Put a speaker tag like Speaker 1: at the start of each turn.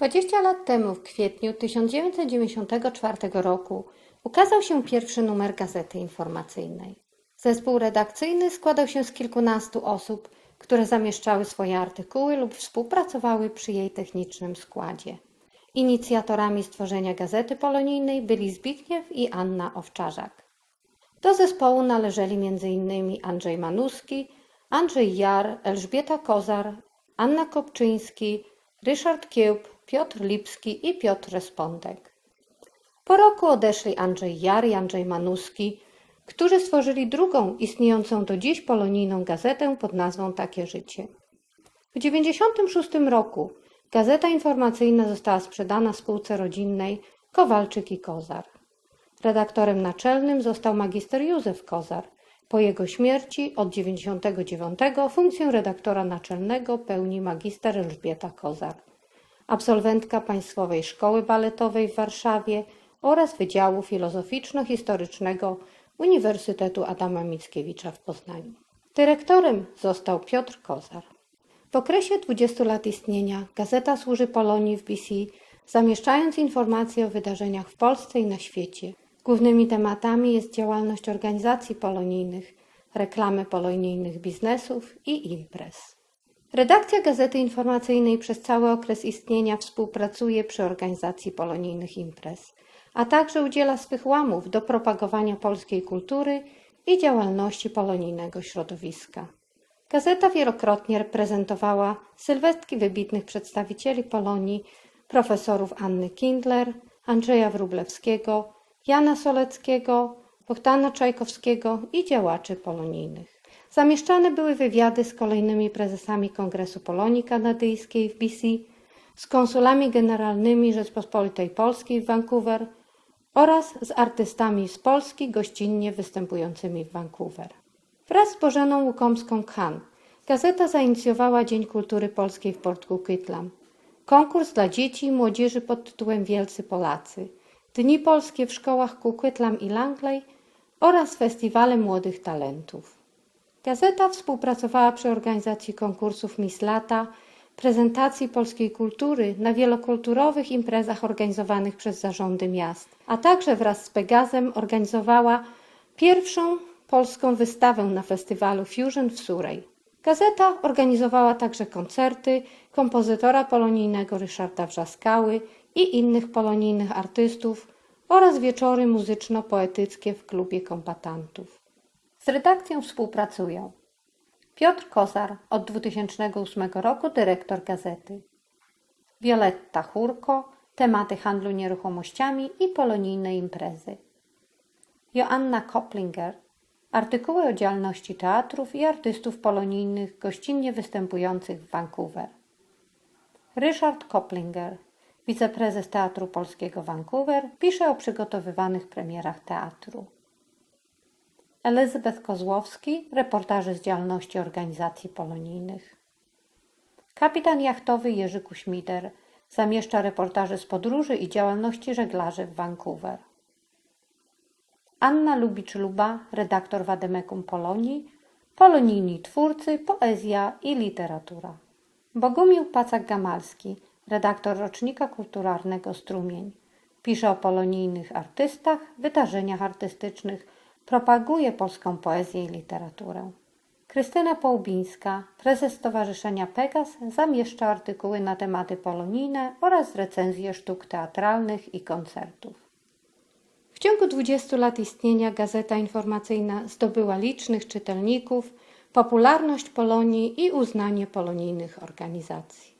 Speaker 1: 20 lat temu, w kwietniu 1994 roku, ukazał się pierwszy numer Gazety Informacyjnej. Zespół redakcyjny składał się z kilkunastu osób, które zamieszczały swoje artykuły lub współpracowały przy jej technicznym składzie. Inicjatorami stworzenia Gazety Polonijnej byli Zbigniew i Anna Owczarzak. Do zespołu należeli m.in. Andrzej Manuski, Andrzej Jar, Elżbieta Kozar, Anna Kopczyński, Ryszard Kiełb, Piotr Lipski i Piotr Respondek. Po roku odeszli Andrzej Jar i Andrzej Manuski, którzy stworzyli drugą istniejącą do dziś polonijną gazetę pod nazwą Takie Życie. W 1996 roku gazeta informacyjna została sprzedana spółce rodzinnej Kowalczyk i Kozar. Redaktorem naczelnym został magister Józef Kozar. Po jego śmierci od 1999 funkcję redaktora naczelnego pełni magister Elżbieta Kozar, absolwentka Państwowej Szkoły Baletowej w Warszawie oraz Wydziału Filozoficzno-Historycznego Uniwersytetu Adama Mickiewicza w Poznaniu. Dyrektorem został Piotr Kozar. W okresie 20 lat istnienia gazeta służy Polonii w BC, zamieszczając informacje o wydarzeniach w Polsce i na świecie. Głównymi tematami jest działalność organizacji polonijnych, reklamy polonijnych biznesów i imprez. Redakcja Gazety Informacyjnej przez cały okres istnienia współpracuje przy organizacji polonijnych imprez, a także udziela swych łamów do propagowania polskiej kultury i działalności polonijnego środowiska. Gazeta wielokrotnie reprezentowała sylwetki wybitnych przedstawicieli Polonii, profesorów Anny Kindler, Andrzeja Wróblewskiego, Jana Soleckiego, Bogdana Czajkowskiego i działaczy polonijnych. Zamieszczane były wywiady z kolejnymi prezesami Kongresu Polonii Kanadyjskiej w BC, z konsulami generalnymi Rzeczpospolitej Polskiej w Vancouver oraz z artystami z Polski gościnnie występującymi w Vancouver. Wraz z Bożeną Łukomską-Khan gazeta zainicjowała Dzień Kultury Polskiej w Port Coquitlam, konkurs dla dzieci i młodzieży pod tytułem Wielcy Polacy, Dni Polskie w szkołach Coquitlam i Langley oraz Festiwale Młodych Talentów. Gazeta współpracowała przy organizacji konkursów Miss Lata, prezentacji polskiej kultury na wielokulturowych imprezach organizowanych przez zarządy miast, a także wraz z Pegazem organizowała pierwszą polską wystawę na festiwalu Fusion w Surej. Gazeta organizowała także koncerty kompozytora polonijnego Ryszarda Wrzaskały i innych polonijnych artystów oraz wieczory muzyczno-poetyckie w klubie kombatantów. Z redakcją współpracują Piotr Kozar od 2008 roku dyrektor gazety, Wioletta Churko, tematy handlu nieruchomościami i polonijne imprezy, Joanna Koplinger, artykuły o działalności teatrów i artystów polonijnych gościnnie występujących w Vancouver, Ryszard Koplinger, wiceprezes Teatru Polskiego Vancouver, pisze o przygotowywanych premierach teatru. Elizabeth Kozłowski, reportaże z działalności organizacji polonijnych. Kapitan jachtowy Jerzy Kuśmider zamieszcza reportaże z podróży i działalności żeglarzy w Vancouver. Anna Lubicz-Luba, redaktor Wademekum Polonii, polonijni twórcy, poezja i literatura. Bogumił Pacak-Gamalski, redaktor rocznika kulturalnego Strumień. Pisze o polonijnych artystach, wydarzeniach artystycznych, propaguje polską poezję i literaturę. Krystyna Połubińska, prezes Stowarzyszenia Pegas, zamieszcza artykuły na tematy polonijne oraz recenzje sztuk teatralnych i koncertów. W ciągu 20 lat istnienia gazeta informacyjna zdobyła licznych czytelników, popularność Polonii i uznanie polonijnych organizacji.